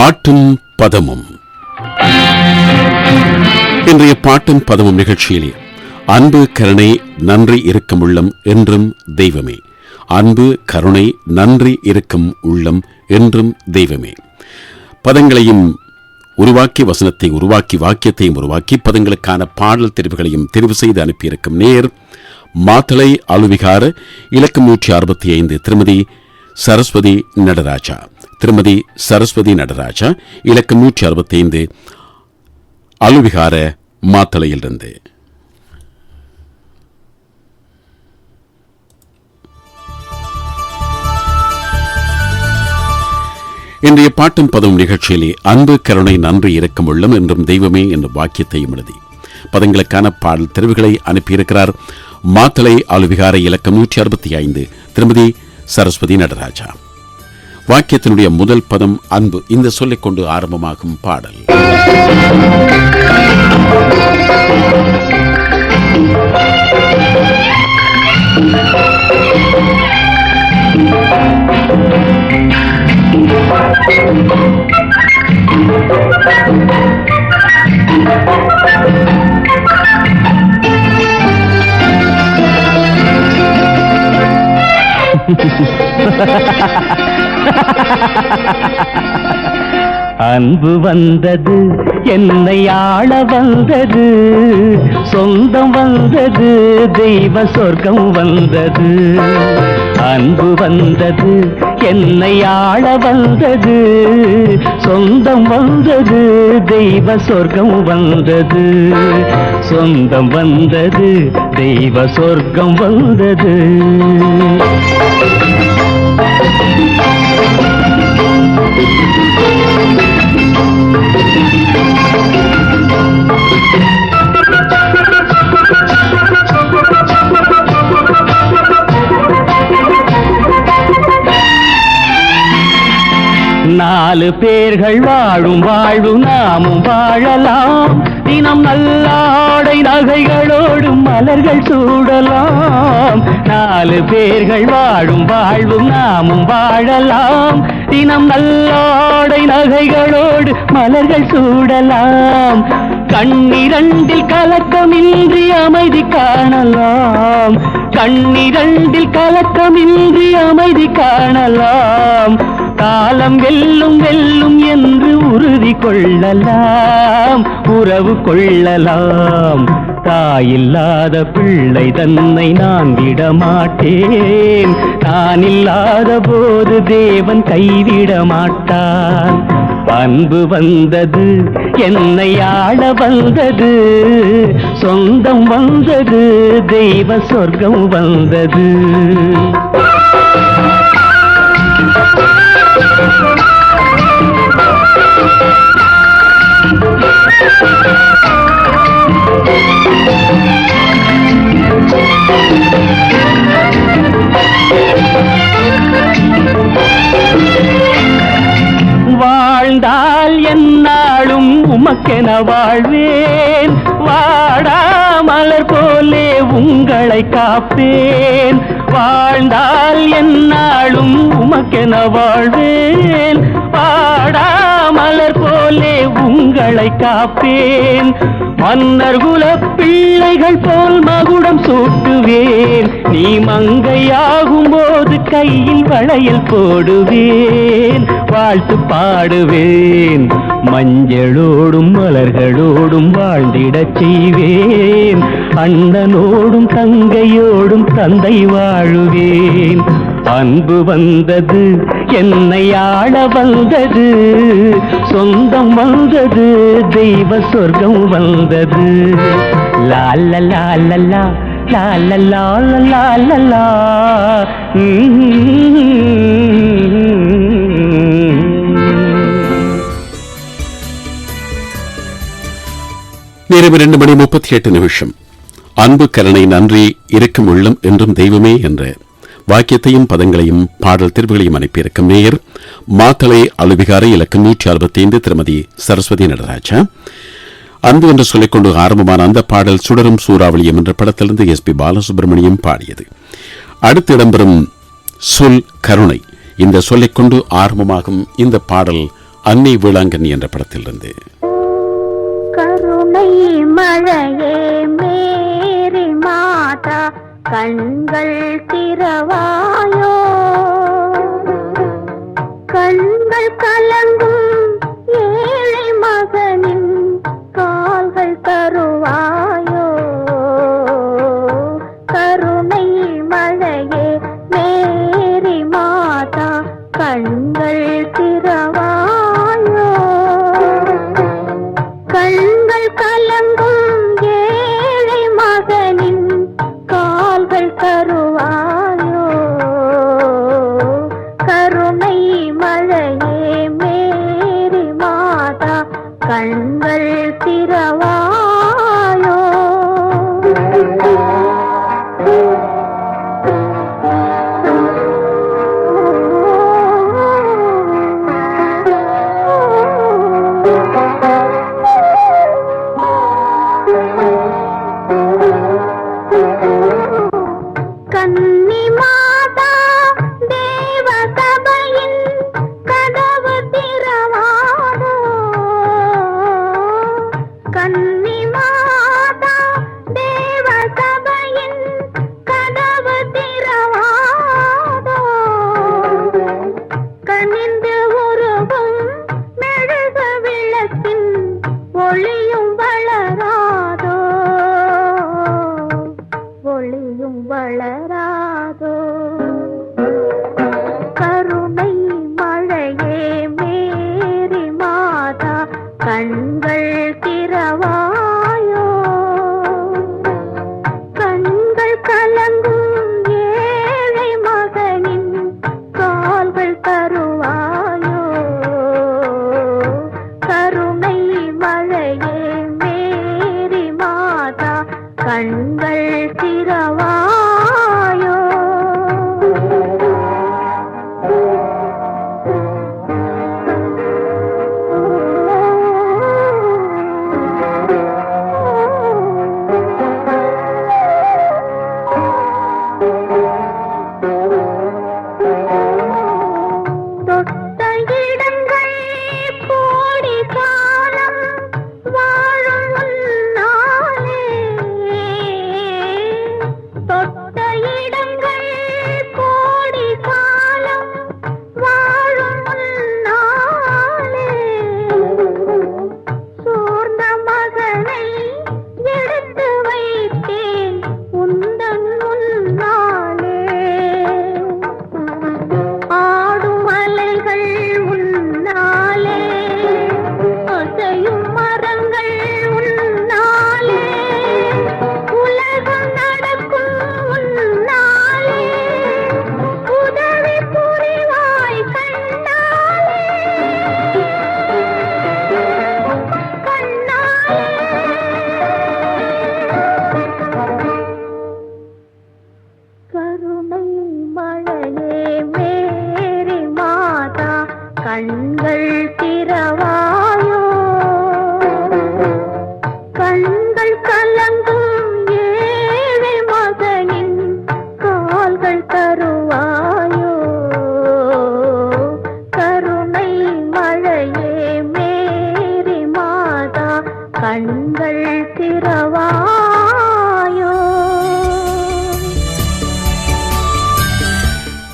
பாட்டும் பதமும். இன்றைய பாட்டும் பதமும் நிகழ்ச்சியிலே அன்பு கருணை நன்றி இருக்கும் உள்ளம் என்றும் தெய்வமே. அன்பு கருணை நன்றி இருக்கும் உள்ளம் என்றும் தெய்வமே. பதங்களையும் உருவாக்கி வசனத்தை உருவாக்கி வாக்கியத்தையும் உருவாக்கி பதங்களுக்கான பாடல் தெரிவுகளையும் தெரிவு செய்து அனுப்பியிருக்கும் நேர் மாத்தளை அலுவிகார இலக்கம் நூற்றி அறுபத்தி ஐந்து திருமதி சரஸ்வதி நடராஜா. திருமதி சரஸ்வதி நடராஜா இலக்கம் நூற்றி அறுபத்தி ஐந்து அலுவிகார மாத்தளையிலிருந்து. இன்றைய பாட்டும் பதவும் நிகழ்ச்சியிலே அன்பு கருணை நன்றி இருக்கும் உள்ளம் என்றும் தெய்வமே என்ற வாக்கியத்தையும் எழுதி. பதங்களுக்கான பாடல் தெரிவுகளை அனுப்பியிருக்கிறார் மாத்தளை ஆளுவிகார இலக்கம் நூற்றி அறுபத்தி ஐந்து திருமதி சரஸ்வதி நடராஜா. வாக்கியத்தினுடைய முதல் பதம் அன்பு. இந்த சொல்லைக் கொண்டு ஆரம்பமாகும் பாடல். அன்பு வந்தது என்னை ஆள வந்தது சொந்தம் வந்தது தெய்வ சொர்க்கம் வந்தது. அன்பு வந்தது என்னை ஆள வந்தது சொந்தம் வந்தது தெய்வ சொர்க்கம் வந்தது. சொந்தம் வந்தது தெய்வ சொர்க்கம் வந்தது. நாலு பேர்கள் வாழும் வாழும் நாமும் வாழலாம். தினம் நல்ல ஆடை நகைகளோடு மலர்கள் சூடலாம். நாலு பேர்கள் வாழும் வாழ்வு நாமும் வாழலாம். தினம் நல்ல ஆடை நகைகளோடு மலர்கள் சூடலாம். கண்ணிரண்டில் கலக்கமின்றி அமைதி காணலாம். கண்ணிரண்டில் கலக்கமின்றி அமைதி காணலாம். காலம் வெல்லும் வெல்லும் என்று உறுதி கொள்ளலாம் உறவு கொள்ளலாம். தாயில்லாத பிள்ளை தன்னை நான் விடமாட்டேன். நான் இல்லாத போது தேவன் கைவிட மாட்டான் அன்பு வந்தது என்னை ஆள வந்தது. சொந்தம் வந்தது தெய்வ சொர்க்கம் வந்தது. வாழ்ந்தால் என்னாலும் உமக்கென வாழ்வேன். வாடாமலர் போலே உங்களை காப்பேன். வாழ்ந்தால் என்னாலும் உமக்கென வாழ்வேன். பாடா வாடாமலர் போலே உங்களை காப்பேன். மன்னர் குல பிள்ளைகள் போல் மகுடம் சூட்டுவேன். நீ மங்கையாகும் போது கையில் வளையல் போடுவேன். வாழ்த்து பாடுவேன். மஞ்சளோடும் மலர்களோடும் வாழ்ந்திடச் செய்வேன். அண்ணனோடும் தங்கையோடும் தந்தை வாழுவேன். அன்பு வந்தது என்னை ஆள வந்தது. சொந்தம் வந்தது தெய்வ சொர்க்கம் வந்தது. லால லாலல்லா லால லால லால நேரம் இரண்டு மணி முப்பத்தி எட்டு நிமிஷம். அன்பு கருணை நன்றி இருக்கும் உள்ளம் என்றும் தெய்வமே என்று. வாக்கியத்தையும் பதங்களையும் பாடல் தேர்வுகளையும் அனுப்பியிருக்கும் நேயர் மாத்தளை அலுவிகார இலக்கம் நூற்றி அறுபத்தி ஐந்து திருமதி சரஸ்வதி நடராஜா. அன்பு என்று சொல்லிக்கொண்டு ஆரம்பமான அந்த பாடல் சுடரும் சூறாவளியம் என்ற படத்திலிருந்து எஸ் பி பாலசுப்ரமணியம் பாடியது. அடுத்து இடம்பெறும் சொல் கருணை. இந்த சொல்லிக்கொண்டு ஆரம்பமாகும் இந்த பாடல் அன்னை வேளாங்கண்ணி என்ற படத்திலிருந்து. கருணை மழையே மேரி மாதா கண்கள் திறவாயோ? கண்கள் கலங்கும் ஏழை மகனின் கால்கள் தருவாயோ கண்கள் திறவாயோ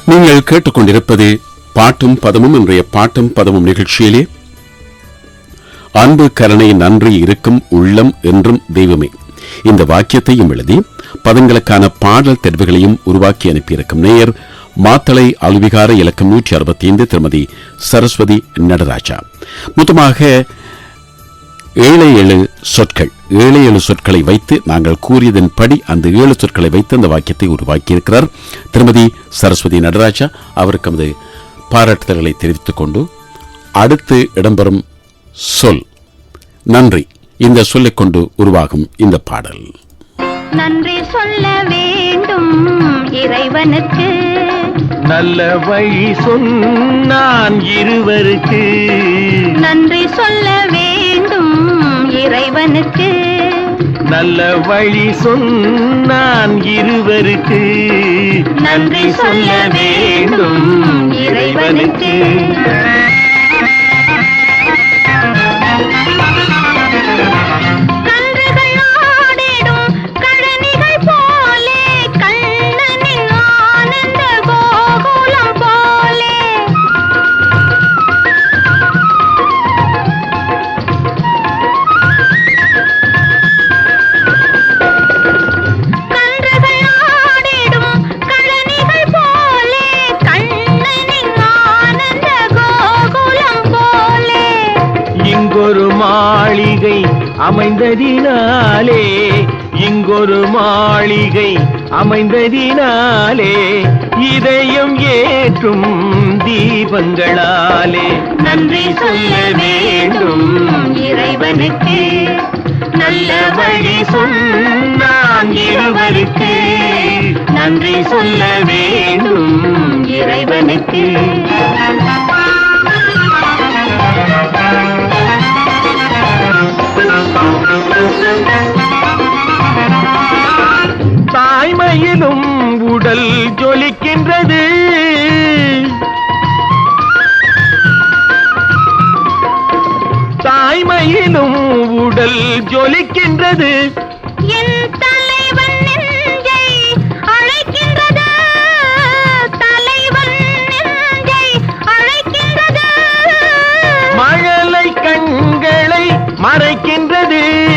நீங்கள் கேட்டுக்கொண்டிருப்பது பாட்டும் பதமும் இன்றைய பாட்டும் பதமும் நிகழ்ச்சியிலே. அன்பு கருணை நன்றி இருக்கும் உள்ளம் என்றும் தெய்வமே. இந்த வாக்கியத்தையும் எழுதி பதங்களுக்கான பாடல் தெரிவுகளையும் உருவாக்கி அனுப்பியிருக்கும் நேயர் மாத்தளை அலுவிகார இலக்கம் நூற்றி அறுபத்தி ஐந்து திருமதி சரஸ்வதி நடராஜா. மொத்தமாக ஏழை ஏழு சொற்கள். ஏழு ஏழு சொற்களை வைத்து நாங்கள் கூறியதன்படி அந்த ஏழு சொற்களை வைத்து அந்த வாக்கியத்தை உருவாக்கியிருக்கிறார். திருமதி சரஸ்வதி நடராஜா அவருக்கு நமது பாராட்டுதல்களை தெரிவித்துக் கொண்டு அடுத்து இடம்பெறும் சொல். நன்றி. இந்த சொல்லைக் கொண்டு உருவாகும் இந்த பாடல். நன்றி சொல்ல வேண்டும் இறைவனுக்கு. நல்ல வழி சொன்னான் இருவருக்கு. நன்றி சொல்ல வேண்டும் இறைவனுக்கு. நல்ல வழி சொன்னான் இருவருக்கு. நன்றி சொல்ல வேண்டும் இறைவனுக்கு. அமைந்ததினாலே இங்கொரு மாளிகை அமைந்ததினாலே இதயம் ஏற்றும் தீபங்களாலே. நன்றி சொல்ல வேண்டும் இறைவனுக்கு. நல்ல வழி சொன்னான் இருவருக்கு. நன்றி சொல்ல வேண்டும் இறைவனுக்கு. தாய்மையிலும் உடல் ஜொலிக்கின்றது. தாய்மையிலும் உடல் ஜொலிக்கின்றது. மறைக்கின்றது.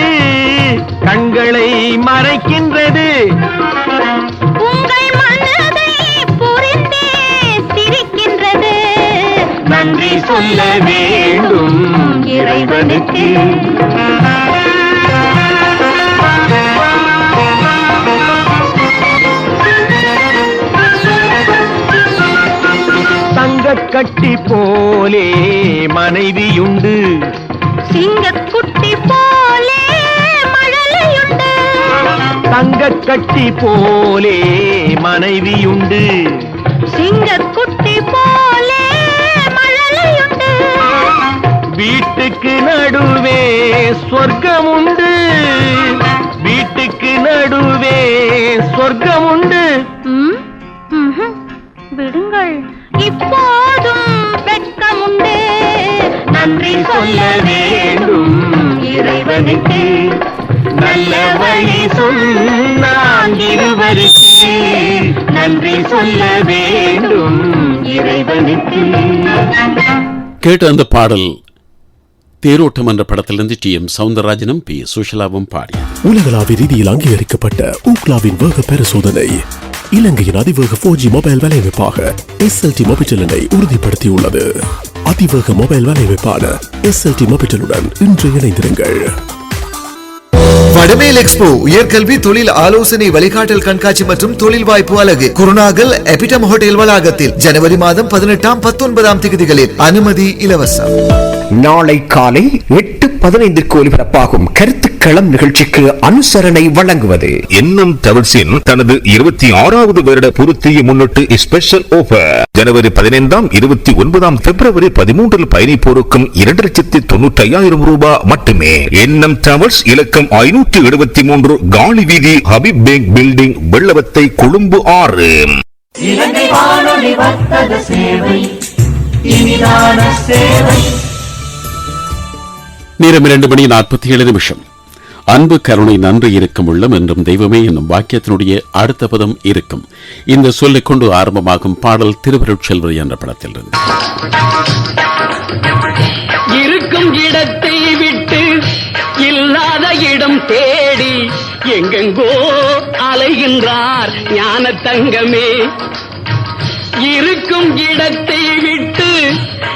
கண்களை மறைக்கின்றது. உங்கள் மனதை புரிந்தே சிரிக்கின்றது. நன்றி சொல்ல வேண்டும் இறைவனுக்கு. தங்கக் கட்டி போலே மனைவியுண்டு. சிங்கக்குட்டி போலே மழலையுண்டு. தங்கக் கட்டி போலே மனைவியுண்டு. சிங்கக்குட்டி போலே மழலையுண்டு. வீட்டுக்கு நடுவே சொர்க்கம் உண்டு வீட்டுக்கு நடுவே சொர்க்கம் உண்டு ம், ம்ஹும். விடுங்கள். வெட்கமுண்டு நன்றி சொல்ல வேண்டும் இறைவனுக்கு. நல்ல வழி சொன்னான் இருவருக்கு. நன்றி சொல்ல வேண்டும் இறைவனுக்கு. கேட்ட அந்த பாடல் தேரோட்டம் என்ற படத்திலிருந்து டி எம் சவுந்தரராஜனும் பி சுஷலாவும் பாடி உலகளாவிய ரீதியில் அங்கீகரிக்கப்பட்ட ஊக்லாவின் வேக பரிசோதனை. இலங்கையின் அதிவேக 4G மொபைல் வலையமைப்பாக எஸ்எல்டி மொபைட்டலினை உறுதிப்படுத்தியுள்ளது. அதிவேக மொபைல் வலையமைப்பான எஸ்எல்டி மொபைட்டலுடன் இன்று இணைந்திருங்கள். வடமேல் எக்ஸ்போ உயர்கல்வி தொழில் ஆலோசனை வழிகாட்டல் கண்காட்சி மற்றும் தொழில் வாய்ப்பு அலகு குருநாகல் எபிடம் ஹோட்டல் வளாகத்தில் ஜனவரி மாதம் பதினெட்டாம் பத்தொன்பதாம் தேதிகளில் அனுமதி இலவசம். நாளை காலை எட்டு பதினைந்திற்கு ஒலிபரப்பாகும் கருத்துக்களம் நிகழ்ச்சிக்கு அனுசரணை வழங்குவது. எண்ணம் தவழ்சின் தனது இருபத்தி ஆறாவது வருட பூர்த்தியை முன்னிட்டு ஸ்பெஷல் ஆஃபர் ஜனவரி பதினைந்தாம் இருபத்தி ஒன்பதாம் பிப்ரவரி பதிமூன்றில் பயணிப்போருக்கும் இரண்டு லட்சத்தி தொண்ணூற்றி ஐயாயிரம் ரூபாய் மட்டுமே. எண்ணம் டவர்ஸ் இலக்கம் ஐநூற்றி எழுபத்தி மூன்று காலி வீதி ஹபிப் பேங்க் பில்டிங் வெள்ளவத்தை கொழும்பு ஆறு. நேரம் இரண்டு மணி நாற்பத்தி ஏழு நிமிஷம். அன்பு கருணை நன்றி இருக்கும் உள்ளம் என்றும் தெய்வமே என்னும் வாக்கியத்தினுடைய அடுத்த பதம் இருக்கும். இந்த சொல்லை கொண்டு ஆரம்பமாகும் பாடல் திருவருட்செல்வது என்ற படத்திலிருந்து இருக்கும் இடத்தை விட்டு இல்லாத இடம் தேடி எங்கெங்கோ அலைகின்றார் ஞான தங்கமே இருக்கும் இடத்தை விட்டு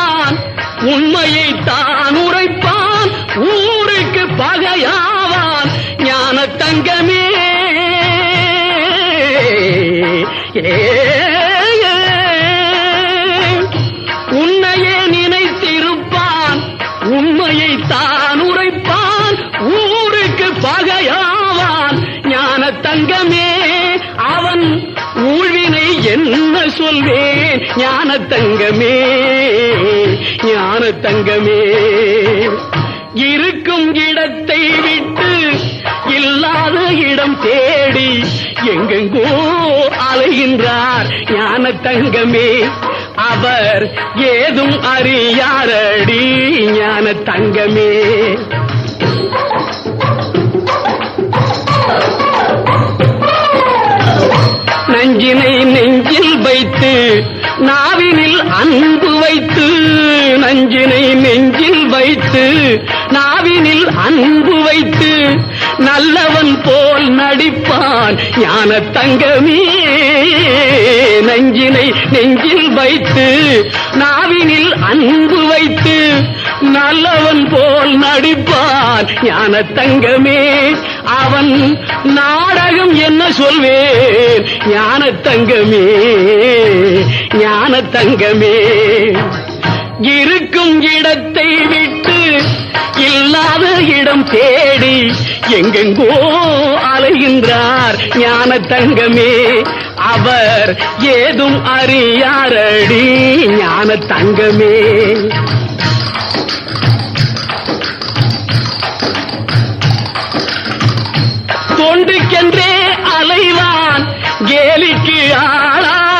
உரைப்பான். உண்மையை தான் உரைப்பான். ஊருக்கு பகையாவான். ஞான தங்கமே ஏ, உன்னையே நினைத்திருப்பான். உண்மையை தான் உரைப்பான். ஊருக்கு பகையாவான். ஞான தங்கமே அவன் ஊழ்வினை என்ன சொல்வேன்? ஞான தங்கமே தங்கமே. இருக்கும் இடத்தை விட்டு இல்லாத இடம் தேடி எங்கெங்கோ அலைகின்றார் ஞான தங்கமே. அவர் ஏதும் அறியாரடி ஞான தங்கமே. நஞ்சினை நெஞ்சில் வைத்து நாவினில் அன்பு வைத்து நஞ்சினை நெஞ்சில் வைத்து நாவினில் அன்பு வைத்து நல்லவன் போல் நடிப்பான் ஞான தங்கமே நஞ்சினை நெஞ்சில் வைத்து நாவினில் அன்பு வைத்து நல்லவன் போல் நடிப்பான் ஞான தங்கமே அவன் நாடகம் என்ன சொல்வேன்? ஞான தங்கமே ஞான தங்கமே இருக்கும் இடத்தை விட்டு இல்லாத இடம் தேடி எங்கெங்கோ அலைகின்றார் ஞான தங்கமே. அவர் ஏதும் அறியாரடி ஞான தங்கமே. தொண்டுக்கென்றே அலைவான் கேலிக்கு ஆளா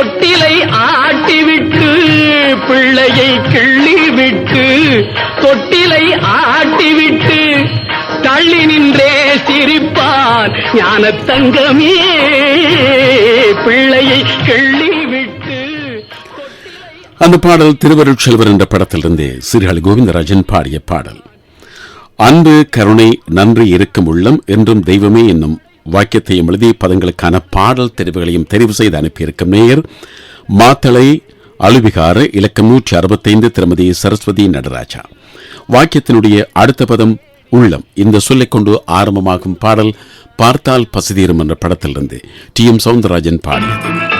தொட்டிலை ஆட்டிவிட்டு பிள்ளையை கிள்ளிவிட்டு தொட்டிலை ஆட்டிவிட்டு தள்ளி நின்றே சிரிப்பான் ஞான தங்கமே பிள்ளையை கிள்ளி விட்டு அந்த பாடல் திருவருட்செல்வர் என்ற படத்திலிருந்து சீர்காழி கோவிந்தராஜன் பாடிய பாடல். அன்பு கருணை நன்றி இருக்கும் உள்ளம் என்றும் தெய்வமே என்னும் வாக்கியத்தையும் எழுதி பதங்களுக்கான பாடல் தெரிவுகளையும் தெரிவு செய்து அனுப்பியிருக்கும் நேயர் மாத்தளை அழுவிகாறு இலக்கம் நூற்றி அறுபத்தைந்து திருமதி சரஸ்வதி நடராஜா. வாக்கியத்தினுடைய அடுத்த பதம் உள்ளம். இந்த சொல்லை கொண்டு ஆரம்பமாகும் பாடல் பார்த்தால் பசிதீரும் என்ற படத்திலிருந்து டி எம் சவுந்தரராஜன் பாடியது.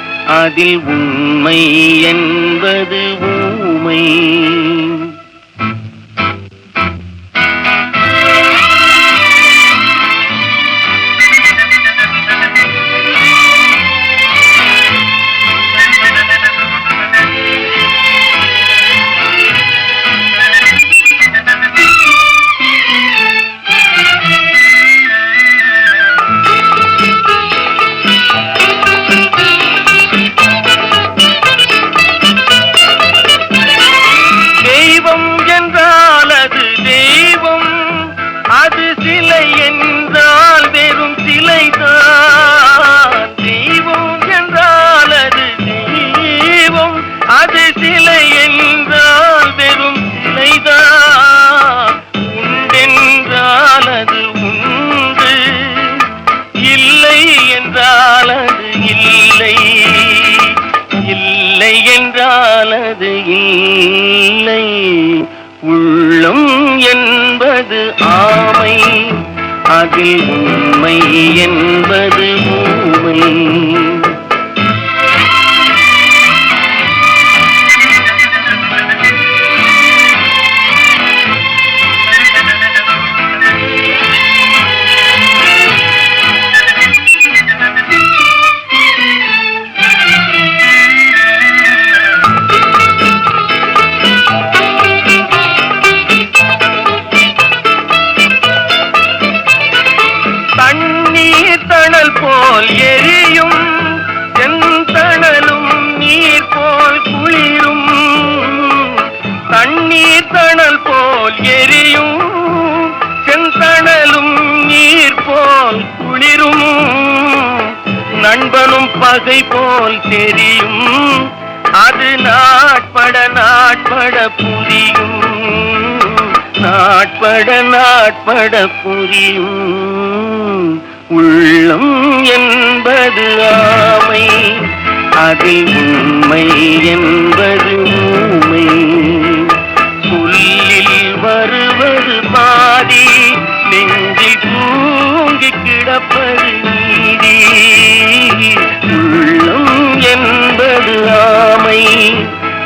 அதில் உண்மை என்பது ஊமை. நாட்பட புரியும் உள்ளம் என்பது ஆமை அதில் உண்மை என்பது ஊமை. சொல்லில் வருவது பாதி நெஞ்சில் தூங்கி கிடப்பது நீதி. உள்ளம் என்பது ஆமை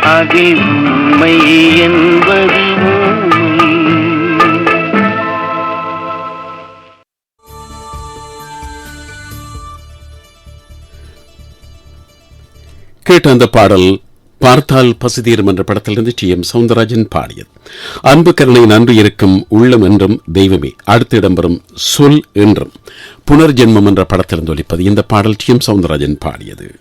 அதில் உண்மை என்பது கேட்ட அந்த பாடல் பார்த்தால் பசுதீரும் என்ற படத்திலிருந்து டி எம் சவுந்தரராஜன் பாடியது. அன்பு கருணை நன்றி இருக்கும் உள்ளம் என்றும் தெய்வமே. அடுத்த இடம்பெறும் சொல் என்றும். புனர்ஜென்மம் என்ற படத்திலிருந்து ஒலிப்பது இந்த பாடல் டி எம் சவுந்தரராஜன் பாடியது.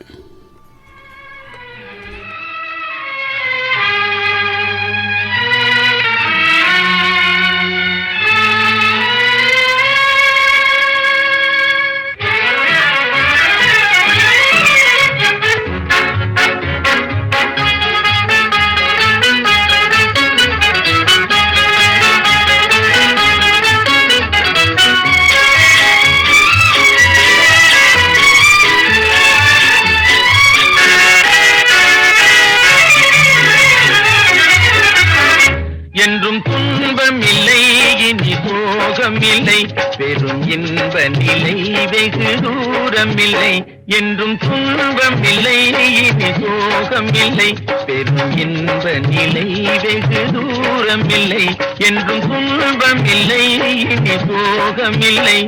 சுகமில்லை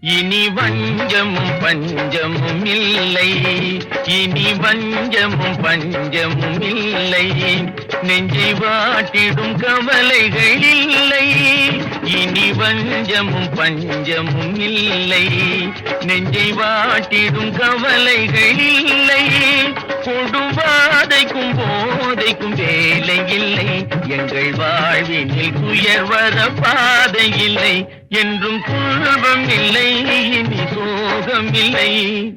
இனி வஞ்சமும் பஞ்சமும் இல்லை. இனி வஞ்சமும் பஞ்சமும் இல்லை. நெஞ்சை வாட்டிடும் கவலைகள் இல்லை. இனி வஞ்சமும் பஞ்சமும் இல்லை. நெஞ்சை வாட்டிடும் கவலைகள் இல்லை. கொடுவாதைக்கும் போதைக்கும் வேலை இல்லை. எங்கள் வாழ்வினில் துயர் வர பாதை இல்லை. என்றும் துன்பம் இல்லை இனி சோகம் இல்லை.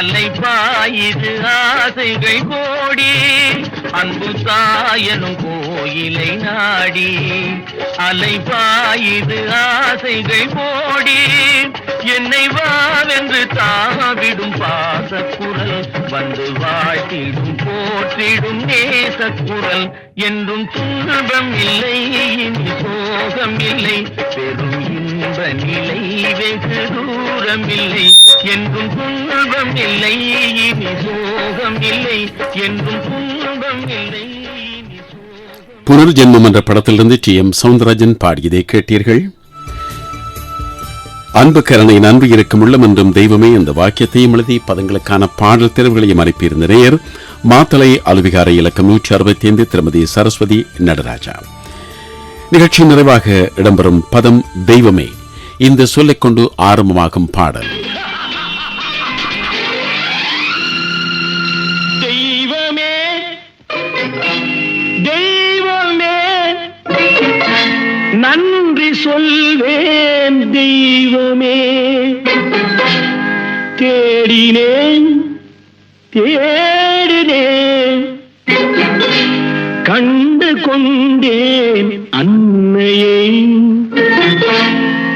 அலைப்பாயுது ஆசைகள் கோடி அன்பு தாயனும் கோயிலை நாடி. அலை அலைப்பாயுது ஆசைகள் கோடி என்னை வாவென்று தாவிடும் பாசக்குரல். வந்து வாழ்த்திடும் போற்றிடும் நேசக்குரல். என்றும் துன்பம் இல்லை இனி சோகம் இல்லை. பெரும் இன்ப நிலை வெகு தூரம் இல்லை. என்றும் துன்பம் இல்லை இனி சோகம் இல்லை. என்றும் துன்பம் இல்லை இனி சோகம் புனர்ஜென்மம் என்ற படத்திலிருந்து டி எம் சவுந்தரராஜன் பாடியதை கேட்டீர்கள். அன்பு கருணை நன்றி இருக்கும் உள்ளம் என்றும் தெய்வமே அந்த வாக்கியத்தையும் எழுதி பதங்களுக்கான பாடல் தேர்வுகளையும் அனுப்பியிருந்த நேயர் மாத்தலை அலுவிகார இலக்கம் நூற்றி அறுபத்தி ஐந்து திருமதி சரஸ்வதி நடராஜா. நிகழ்ச்சி நிறைவாக இடம்பெறும் பதம் தெய்வமே. இந்த சொல்லைக் கொண்டு ஆரம்பமாகும் பாடல். சொல்வேன் தெய்வமே. தேடினேன் தேடினேன். கண்டு கொண்டேன் அன்னையை.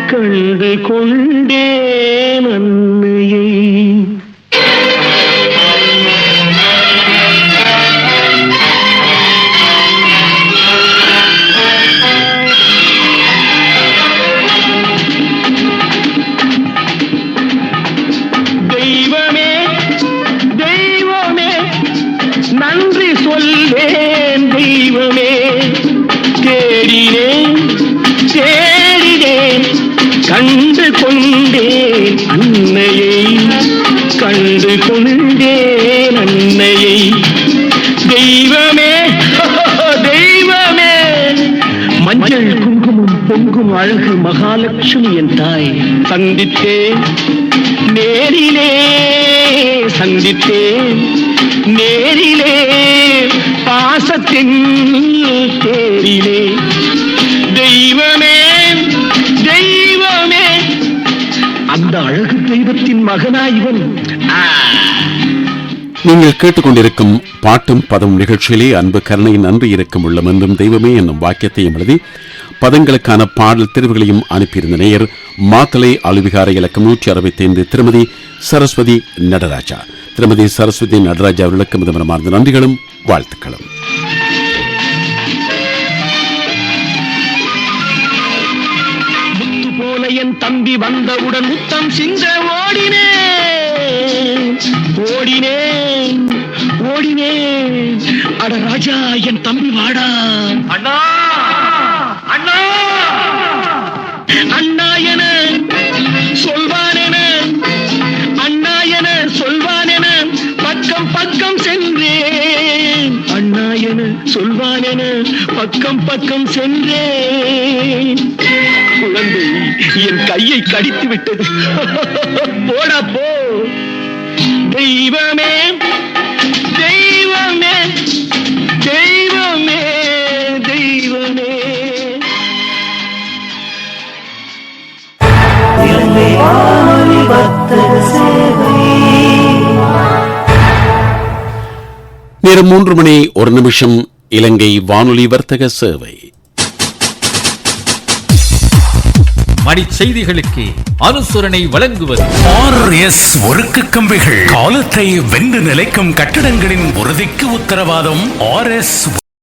கண்டு கொண்டேன் அன்னையை. லட்சுமி என் தாய். சந்தித்தேன் நேரிலே சந்தித்தேன் நேரிலே பாசத்தின் தேரிலே. தெய்வமே தெய்வமே. அந்த அழகு தெய்வத்தின் மகனா இவன். நீங்கள் கேட்டுக்கொண்டிருக்கும் பாட்டும் பதம் நிகழ்ச்சியிலே அன்பு கருணையின் நன்றி இருக்கும் உள்ளம் என்றும் தெய்வமே என்னும் வாக்கியத்தையும் எழுதி பதங்களுக்கான பாடல் தெரிவுகளையும் அனுப்பியிருந்த நேயர் மாத்தலை அலுவிகார இலக்கம் நூற்றி அறுபத்தி ஐந்து திருமதி சரஸ்வதி நடராஜா. திருமதி சரஸ்வதி நடராஜா அவர்களுக்கு மிதமரமார்ந்த நன்றிகளும் வாழ்த்துக்களும். என் தம்பி வந்தவுடன் முத்தம் சிந்த ஓடினேன். ஓடினேன் ஓடினேன். அட ராஜா என் தம்பி வாடா. அண்ணா! பக்கம் பக்கம் சென்றேன். குழந்தை என் கையை கடித்து விட்டது. போடா போ. தெய்வமே தெய்வமே தெய்வமே தெய்வமே. நேரம் மூன்று மணி ஒரு நிமிஷம். இலங்கை வானொலி வர்த்தக சேவை. மணிச் செய்திகளுக்கு அனுசரணை வழங்குவது. ஆர் எஸ் ஒருக்கு கம்பிகள். காலத்தை வென்று நிலைக்கும் கட்டடங்களின் உறுதிக்கு உத்தரவாதம். R S